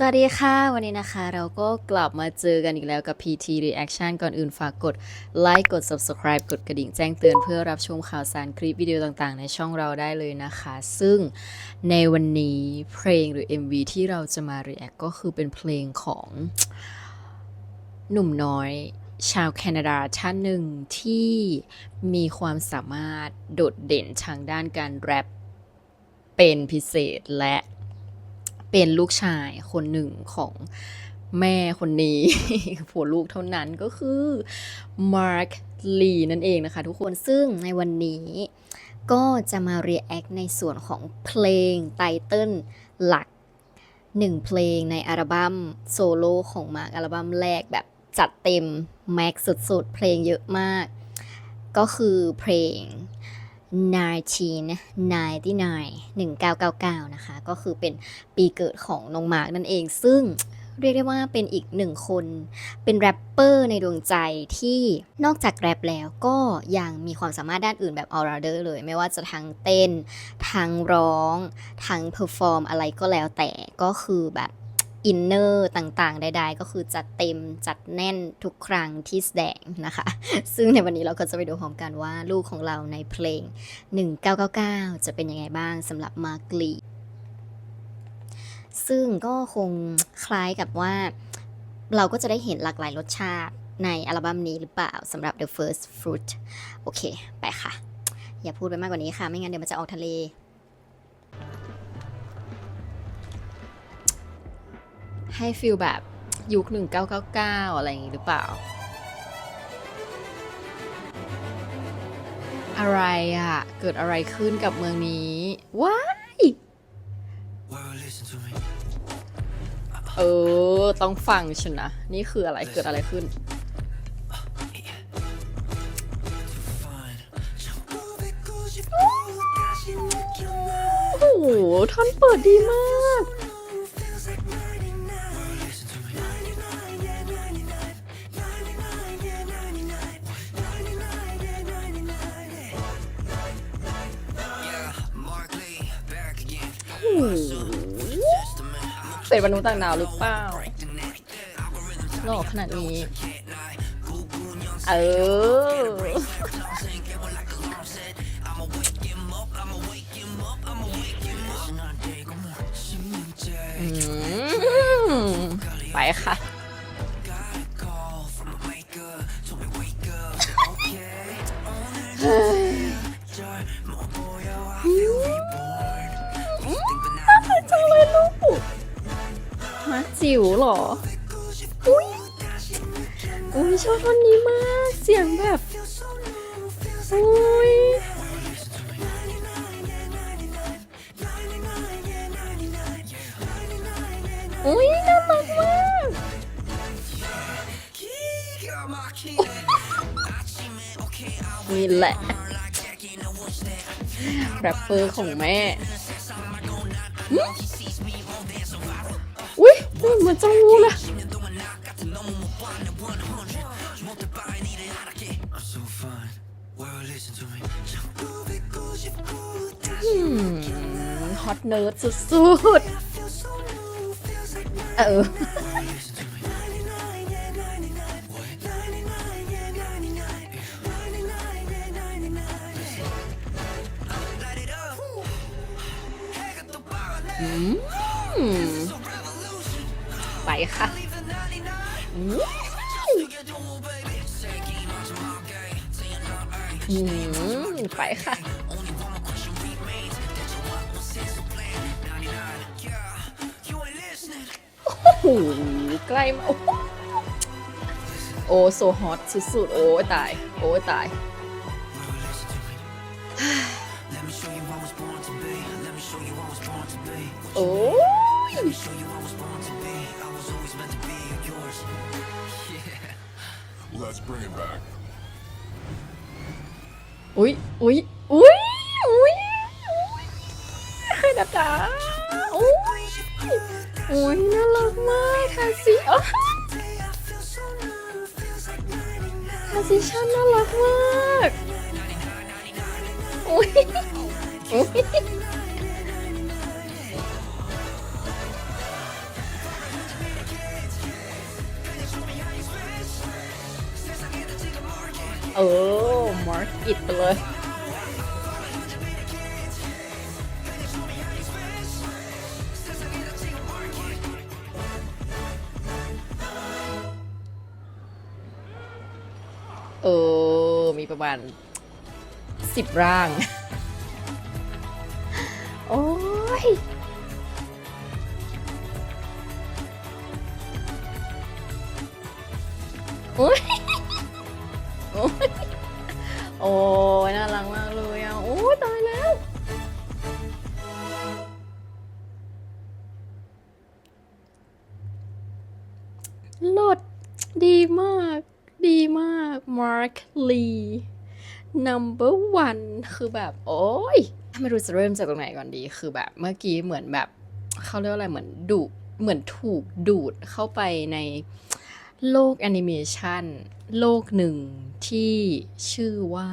สวัสดีค่ะ วันนี้นะคะเราก็กลับมาเจอกันอีกแล้วกับ PT Reaction ก่อนอื่นฝากกดไลค์กด Subscribe กดกระดิ่งแจ้งเตือนเพื่อรับชมข่าวสารคลิปวิดีโอต่างๆ ในช่องเราได้เลยนะคะ ซึ่งในวันนี้เพลงหรือ MV ที่เราจะมา React ก็คือเป็นเพลงของหนุ่มน้อยชาวแคนาดาท่านหนึ่งที่มีความสามารถโดดเด่นทางด้านการแรปเป็นพิเศษและ เป็นลูกชายคนหนึ่งของแม่คนนี้ผัวลูกเท่านั้นก็คือมาร์คลีนั่นเองนะคะทุกคนซึ่งในวันนี้ก็จะมา react ในส่วนของเพลงไตเติ้ลหลักหนึ่งเพลงในอัลบั้มโซโล่ของมาร์คอัลบั้มแรกแบบจัดเต็ม แม็กสุดๆ เพลงเยอะมาก ก็คือเพลง 1999 1999 นะคะ ก็คือเป็นปีเกิดของน้องมาร์กนั่นเอง ซึ่งเรียกได้ว่าเป็นอีกหนึ่งคน เป็นแรปเปอร์ในดวงใจที่นอกจากแรปแล้วก็ยังมีความสามารถด้านอื่นแบบ all rounder เลย ไม่ว่าจะทั้งเต้น ทั้งร้อง ทั้งเพอร์ฟอร์มอะไรก็แล้วแต่ก็คือแบบ อินเนอร์ต่างๆ ใด ๆ ก็คือจัดเต็มจัดแน่นทุกครั้งที่แสดงนะคะ ซึ่งในวันนี้เราก็จะไปดูพร้อมกันว่าลูกของเราในเพลง 1999 จะเป็นยังไงบ้างสำหรับมาร์กลีซึ่งก็คงคล้ายกับว่า เราก็จะได้เห็นหลากหลายรสชาติในอัลบั้มนี้หรือเปล่าสำหรับ The First Fruit โอเค ไปค่ะ อย่าพูดไปมากกว่านี้ค่ะ ไม่งั้นเดี๋ยวมันจะออกทะเล ให้ฟิลแบบยุค 1999 อะไรอย่างงี้หรือเปล่า อะไรอะเกิดอะไรขึ้นกับเมืองนี้ว้าย Well, listen to me. เออ ต้องฟังฉันนะ นี่คืออะไรเกิดอะไรขึ้น Fine. โอ้โหท่อนเปิดดีมาก เป็นมนุษย์ต่างดาวหรือเปล่าหล่อขนาดนี้ เออ ไปค่ะ จิ๋วเหรอ อุ้ยอุ้ยชอบท่อนนี้มาก เสียงแบบ อุ้ยอุ้ยน่ารักมากนี่แหละแรปเปอร์ของแม่ เหมือนจะรู้เลยฮอตเนิร์ดสุดๆ เอออืม ค่ะ อืมไปค่ะโอ้โหใกล้มาโอ้ so hot สุดๆ โอ้ตาย โอ้ตายโอ้ย Let me show you I was born to be. I was always meant to be yours. Yeah. Let's bring it back. อุ้ยอุ้ยอุ้ยอุ้ยอุ้ยใครดับตาอุ้ยอุ้ยน่ารักมากทาสิอ๋อทาสิชันน่ารักมากอุ้ยอุ้ย เออมาร์กอิดไปเลยเออ มีประมาณสิบร่าง โอ้ย โอ้ย Mark Lee number one คือแบบ โอ้ยไม่รู้จะเริ่มจากตรงไหนก่อนดี คือแบบ เมื่อกี้เหมือนแบบเขาเรียกว่าอะไรเหมือนดูเหมือนถูกดูดเข้าไปในโลกแอนิเมชันโลกหนึ่งที่ชื่อว่า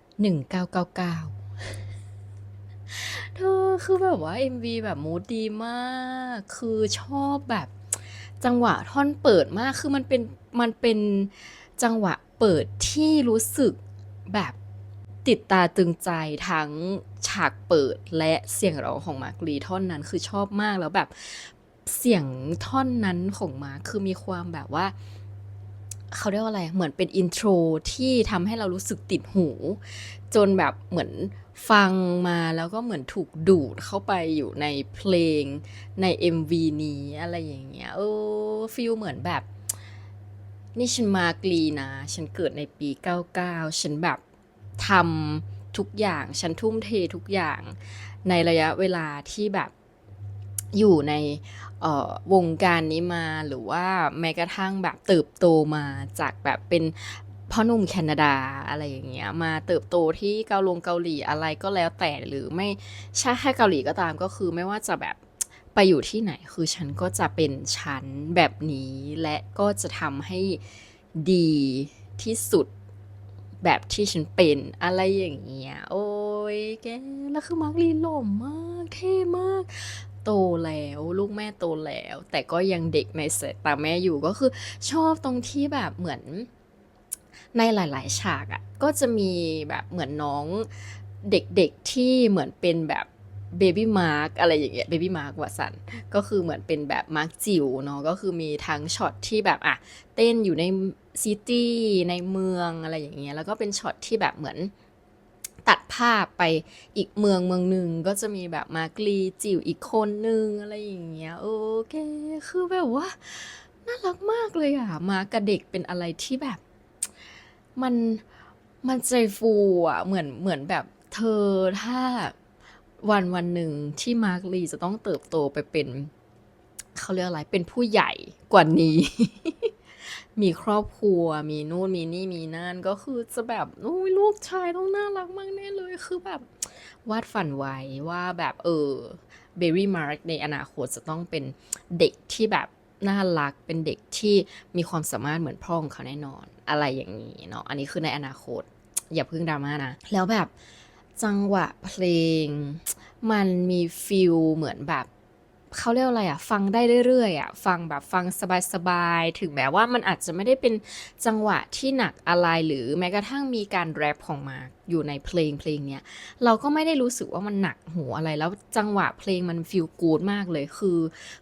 1999เธอคือแบบว่า MV แบบมูดดีมาก คือชอบแบบจังหวะท่อนเปิดมาก คือมันเป็นมันเป็นจังหวะ เปิดที่รู้สึกแบบติดตาตึงใจทั้งฉากเปิดและเสียงร้องของมาร์กลีท่อนนั้นคือชอบมากแล้วแบบเสียงท่อนนั้นของมาร์คคือมีความแบบว่า เขาเรียกว่าอะไร เหมือนเป็นอินโทรที่ทำให้เรารู้สึกติดหู จนแบบเหมือนฟังมาแล้วก็เหมือนถูกดูดเข้าไปอยู่ในเพลงใน MV นี้อะไรอย่างเงี้ยเออฟีลเหมือนแบบ นี่ฉันมากรีนะ ฉันเกิดในปี 99 ฉันแบบทำทุกอย่าง ฉันทุ่มเททุกอย่าง ในระยะเวลาที่แบบอยู่ในวงการนี้มาหรือว่าแม้กระทั่งแบบเติบโตมาจากแบบเป็นพ่อหนุ่มแคนาดาอะไรอย่างเงี้ยมาเติบโตที่เกาลงเกาหลีอะไรก็แล้วแต่หรือไม่ใช่แค่เกาหลีก็ตามก็คือไม่ว่าจะแบบ ไปอยู่ที่ไหนคือฉันก็จะเป็นฉันแบบนี้และก็จะทำให้ดีที่สุดแบบที่ฉันเป็นอะไรอย่างเงี้ย โอ้ยแกแล้วคือมาร์กลีหล่อมากเท่มาก โตแล้วลูกแม่โตแล้ว แต่ก็ยังเด็กในสายตาแม่อยู่ก็คือชอบตรงที่แบบเหมือน ในหลาย ๆ ฉากอะ่ะก็จะมีแบบเหมือนน้องเด็กๆที่เหมือนเป็นแบบ เบบี้มาร์กอะไรอย่างเงี้ยเบบี้มาร์กวัสันก็คือเหมือนเป็นแบบมาร์กจิ๋วเนาะก็คือมีทั้งช็อตที่แบบอะเต้นอยู่ในซิตี้ในเมืองอะไรอย่างเงี้ยแล้วก็เป็นช็อตที่แบบเหมือนตัดภาพไปอีกเมืองเมืองหนึ่งก็จะมีแบบมาร์กลีจิ๋วอีกคนนึงอะไรอย่างเงี้ยโอเคคือแบบว่าน่ารักมากเลยอะมาร์กกับเด็กเป็นอะไรที่แบบ มันมันใจฟูอะเหมือนเหมือนแบบเธอถ้า วันวันหนึ่งที่มาร์กลีจะต้องเติบโตไปเป็นเขาเรียกอะไรเป็นผู้ใหญ่กว่านี้ มีครอบครัวมีนู่นมีนี่มีนั่นก็คือจะแบบอุ้ยลูกชายต้องน่ารักมากแน่เลยคือแบบวาดฝันไว้ว่าแบบเออเบรี่มาร์กในอนาคตจะต้องเป็นเด็กที่แบบน่ารักเป็นเด็กที่มีความสามารถเหมือนพ่อของเขาแน่นอน อะไรอย่างนี้เนาะอันนี้คือในอนาคต อย่าเพิ่งดราม่านะ แล้วแบบ จังหวะเพลง มันมีฟิลเหมือนแบบเขาเรียกอะไรอะฟังได้เรื่อยๆอะฟังแบบฟังสบายๆ ถึงแม้ว่ามันอาจจะไม่ได้เป็นจังหวะที่หนักอะไรหรือแม้กระทั่งมีการแรปของมาอยู่ในเพลงเพลงเนี้ยเราก็ไม่ได้รู้สึกว่ามันหนักหูอะไร แล้วจังหวะเพลงมันฟีลกูดมากเลยคือ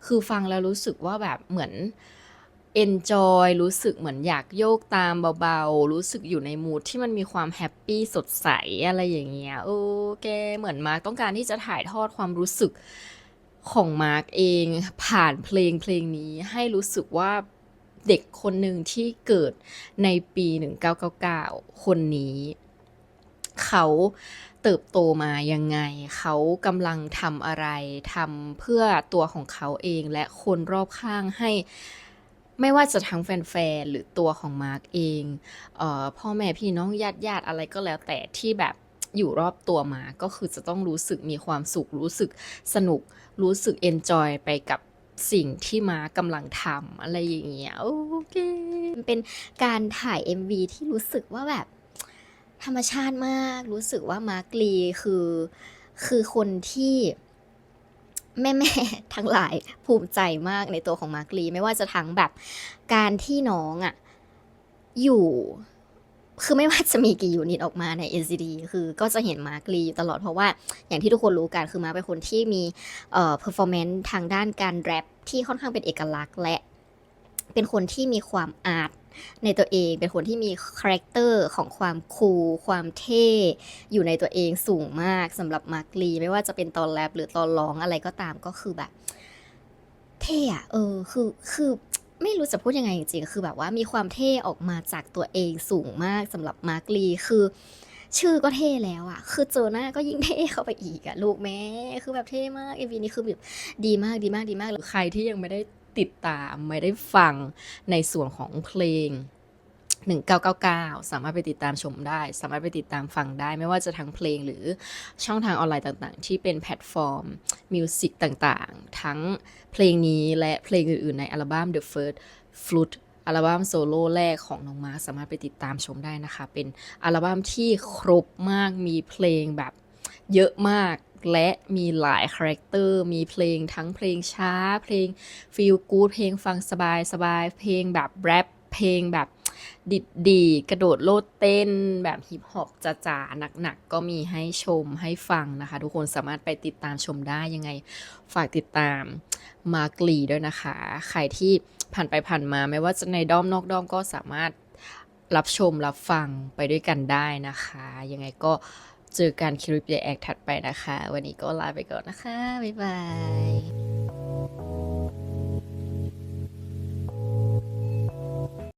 คือฟังแล้วรู้สึกว่าแบบเหมือน enjoy รู้สึกเหมือนอยากโยกตามเบาๆ รู้สึกอยู่ในมูดที่มันมีความแฮปปี้สดใสอะไรอย่างเงี้ยโอเคเหมือนมาร์คต้องการที่จะถ่ายทอดความรู้สึกของมาร์คเอง ผ่านเพลงเพลงนี้ให้รู้สึกว่าเด็กคนหนึ่งที่เกิดในปี 1999 คนนี้ เขาเติบโตมายังไง เขากำลังทำอะไรทำเพื่อตัวของเขาเองและคนรอบข้างให้ ไม่ว่าจะทั้งแฟนๆหรือตัวของมาร์กเองเออพ่อแม่พี่น้องญาติญาติๆอะไรก็แล้วแต่ที่แบบอยู่รอบตัวมาก็คือจะต้องรู้สึกมีความสุข รู้สึกสนุก รู้สึกเอนจอยไปกับสิ่งที่มากำลังทำอะไรอย่างเงี้ยโอเคมันเป็นการถ่าย MV ที่รู้สึกว่าแบบธรรมชาติมาก รู้สึกว่ามาร์กลีคือ คือคนที่ แม่แม่ๆทั้งหลายภูมิใจมากในตัวของมาร์กลีไม่ว่าจะทั้งแบบการที่น้องอะ่ะอยู่คือไม่ว่าจะมีกี่ยูนิตออกมาใน NCT คือก็จะเห็นมาร์กลีอยู่ตลอดเพราะว่าอย่างที่ทุกคนรู้กันคือมาร์เป็นคนที่มีเอ่อ performance ทางด้านการแรปที่ค่อนข้างเป็นเอกลักษณ์และ เป็นคนที่มีความอาร์ตในตัวเอง เป็นคนที่มีคาแรคเตอร์ของความคูลความเท่ อยู่ในตัวเองสูงมากสำหรับมาร์กลีไม่ว่าจะเป็นตอนแรปหรือตอนร้องอะไรก็ตามก็คือแบบ เท่อะเออคือคือไม่รู้จะพูดยังไงจริงๆ คือแบบว่ามีความเท่ออกมาจากตัวเองสูงมากสำหรับมาร์กลีคือ ชื่อก็เท่แล้วอะคือเจอหน้าก็ยิ่งเท่เข้าไปอีกอะลูกแม่คือแบบเท่มากเอวีนี้คือแบบดีมากดีมากดีมากหรือใครที่ยังไม่ได้ ติดตามไม่ได้ฟังในส่วนของเพลง 1999 สามารถไปติดตามชมได้ สามารถไปติดตามฟังได้ ไม่ว่าจะทั้งเพลงหรือช่องทางออนไลน์ต่างๆ ที่เป็นแพลตฟอร์มมิวสิกต่างๆ ทั้งเพลงนี้และเพลงอื่นๆ ในอัลบั้ม The First Flute อัลบั้มโซโล่แรกของน้องมาร์คสามารถไปติดตามชมได้นะคะ เป็นอัลบั้มที่ครบมากมีเพลงแบบเยอะมาก และมีหลายคาแรคเตอร์มีเพลงทั้งเพลงช้า เพลงฟีลกู o ดเพลงฟังสบายสบายเพลงแบบแรปเพลงแบบดิดดีกระโดดโลดเต้นแบบฮิปฮอปจ๋าๆหนักๆ ก็มีให้ชมให้ฟังนะคะ ทุกคนสามารถไปติดตามชมได้ยังไง ฝากติดตามมาร์กลีด้วยนะคะ ใครที่ผ่านไปผ่านมาไม่ว่าจะในด้อมนอกด้อมก็สามารถรับชมรับฟังไปด้วยกันได้นะคะ ยังไงก็ เจอกันคลิปเดแอคถัดไปนะคะ วันนี้ก็ลาไปก่อนนะคะ บ๊ายบาย